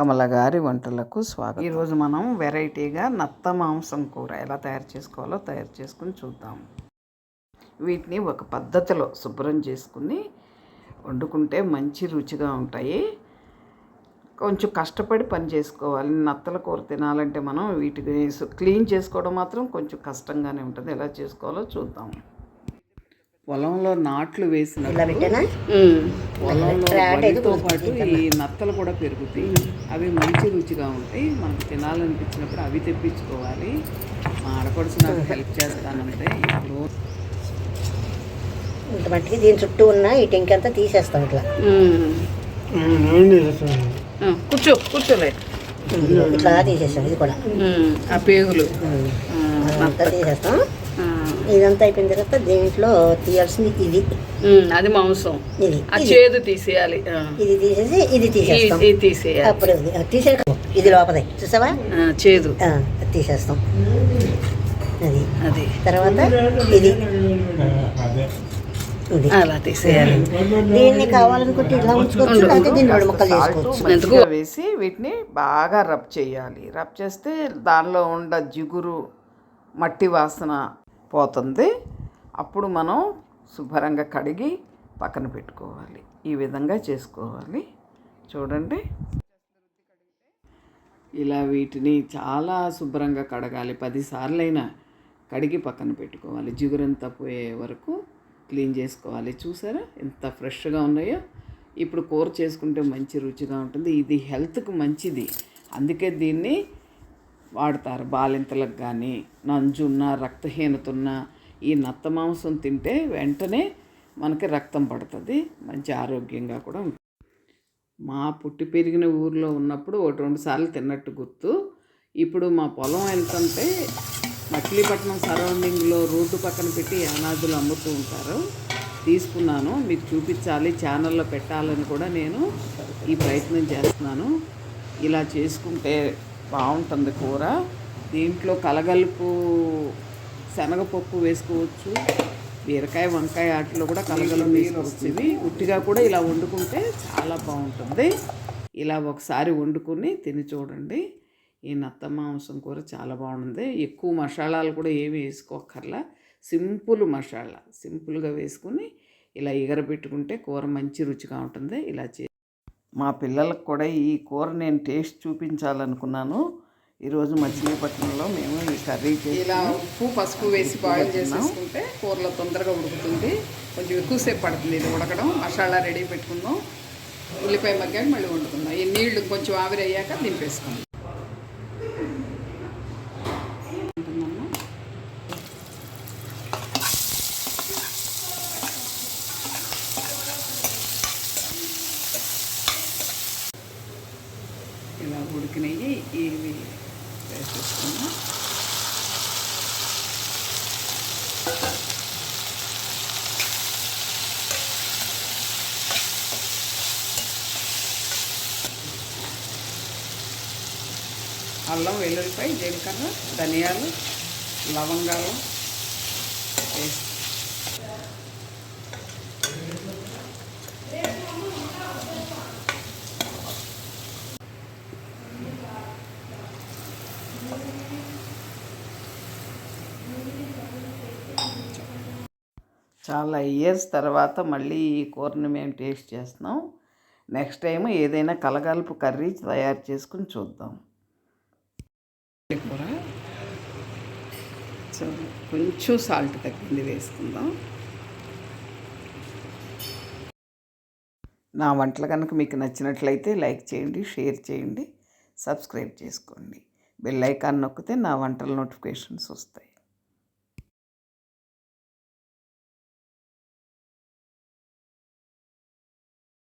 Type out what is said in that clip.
కమల గారి వంటలకు స్వాగతం. ఈరోజు మనం వెరైటీగా నత్త మాంసం కూర ఎలా తయారు చేసుకోవాలో తయారు చేసుకుని చూద్దాం. వీటిని ఒక పద్ధతిలో శుభ్రం చేసుకుని వండుకుంటే మంచి రుచిగా ఉంటాయి. కొంచెం కష్టపడి పని చేసుకోవాలి. నత్తల కూర తినాలంటే మనం వీటిని క్లీన్ చేసుకోవడం మాత్రం కొంచెం కష్టంగానే ఉంటుంది. ఎలా చేసుకోవాలో చూద్దాం. పొలంలో నాట్లు వేసిన పొలంలో పాటు ఈ నత్తలు కూడా పెరుగుతాయి. అవి మంచి రుచిగా ఉంటాయి. మనకు తినాలనిపించినప్పుడు అవి తెప్పించుకోవాలి. మా ఆడపడుచు నాకు హెల్ప్ చేస్తానంటే ఇప్పుడు మట్టికి దీని చుట్టూ ఉన్న ఈ టెంక్ అంతా తీసేస్తాం ఇట్లా. కూర్చో కూర్చోలే. ఇట్లా తీసేస్తాం ఇది కూడా. ఆ పేగులు. అంతా తీసేస్తాం. ఇదంతా అయిపోయిన తర్వాత దీంట్లో తీయాల్సింది ఇది. అది మాంసం. ఇది ఆ చేదు తీసేయాలి. ఇది తీసేసి ఇది తీసేస్తాం. ఇది తీసేయాలి. అప్పుడు ఇది తీసే ఇది లోపలే చూసావా? చేదు. తీసేస్తాం. అది. అది. తర్వాత ఇది. అలా తీసేయాలి. దీన్ని కావాలనుకుంటే ఇలా ఉంచుకోవచ్చు. లేకపోతే దీన్ని రెండు ముక్కలు చేసుకోవచ్చు. వేసి వీటిని బాగా రబ్ చేయాలి. రబ్ చేస్తే దానిలో ఉండ జిగురు మట్టి వాసన పోతుంది. అప్పుడు మనం శుభ్రంగా కడిగి పక్కన పెట్టుకోవాలి. ఈ విధంగా చేసుకోవాలి. చూడండి. ఇలా వీటిని చాలా శుభ్రంగా కడగాలి. పదిసార్లైనా కడిగి పక్కన పెట్టుకోవాలి. జిగురంతా పోయే వరకు క్లీన్ చేసుకోవాలి. చూసారా? ఎంత ఫ్రెష్గా ఉన్నాయో. ఇప్పుడు కూర చేసుకుంటే మంచి రుచిగా ఉంటుంది. ఇది హెల్త్కు మంచిది. అందుకే దీన్ని వాడతారు. బాలింతలకు కానీ నంజున్న రక్తహీనత ఉన్న ఈ నత్త మాంసం తింటే వెంటనే మనకి రక్తం పడుతుంది. మంచి ఆరోగ్యంగా కూడా ఉంటుంది. మా పుట్టి పెరిగిన ఊర్లో ఉన్నప్పుడు ఒకటి రెండు సార్లు తిన్నట్టు గుర్తు. ఇప్పుడు మా పొలం వెళ్తుంటే మచిలీపట్నం సరౌండింగ్లో రోడ్డు పక్కన పెట్టి అనాథులు అమ్ముతూ ఉంటారు. తీసుకున్నాను. మీకు చూపించాలి. ఛానల్లో పెట్టాలని కూడా నేను ఈ ప్రయత్నం చేస్తున్నాను. ఇలా చేసుకుంటే బాగుంటుంది కూర. దీంట్లో కలగలుపు శనగపప్పు వేసుకోవచ్చు. బీరకాయ వంకాయ వాటిలో కూడా కలగలుపు వేసుకోవచ్చు. ఇవి ఉట్టిగా కూడా ఇలా వండుకుంటే చాలా బాగుంటుంది. ఇలా ఒకసారి వండుకుని తిని చూడండి. ఈ నత్త మాంసం కూర చాలా బాగుంది. ఎక్కువ మసాలాలు కూడా ఏమి వేసుకోకర్లా సింపుల్ మసాలా. సింపుల్గా వేసుకుని ఇలా ఎగరబెట్టుకుంటే కూర మంచి రుచిగా ఉంటుంది. ఇలా చే మా పిల్లలకు కూడా ఈ కూర నేను టేస్ట్ చూపించాలనుకున్నాను. ఈరోజు మచిలీపట్నంలో మేము ఈ కర్రీ ఇలా ఉప్పు పసుపు వేసి బాయిల్ చేసుకుంటే కూరలో తొందరగా ఉడుకుతుంది. కొంచెం ఎక్కువసేపు పడుతుంది ఇది ఉడకడం. మసాలా రెడీ పెట్టుకుందాం ఉల్లిపాయ మగ్గాక మళ్ళీ వండుకుందాం. ఈ నీళ్ళు కొంచెం ఆవిరి అయ్యాక దింపేసుకుందాం. ఇలా ఉడికినవి ఇవి వేసేసుకున్నా. అల్లం వెల్లుల్లిపాయ జీలకర్ర ధనియాలు లవంగాలు వేసి చాలా ఇయర్స్ తర్వాత మళ్ళీ ఈ కూరని మేము టేస్ట్ చేస్తున్నాం. నెక్స్ట్ టైం ఏదైనా కలగలుపు కర్రీ తయారు చేసుకుని చూద్దాం. కూర. సో కొంచెం సాల్ట్ తగ్గింది వేసుకుందాం. నా వంటలు కనుక మీకు నచ్చినట్లయితే లైక్ చేయండి షేర్ చేయండి సబ్స్క్రైబ్ చేసుకోండి. బెల్ ఐకాన్ నొక్కితే నా వంటల నోటిఫికేషన్స్ వస్తాయి.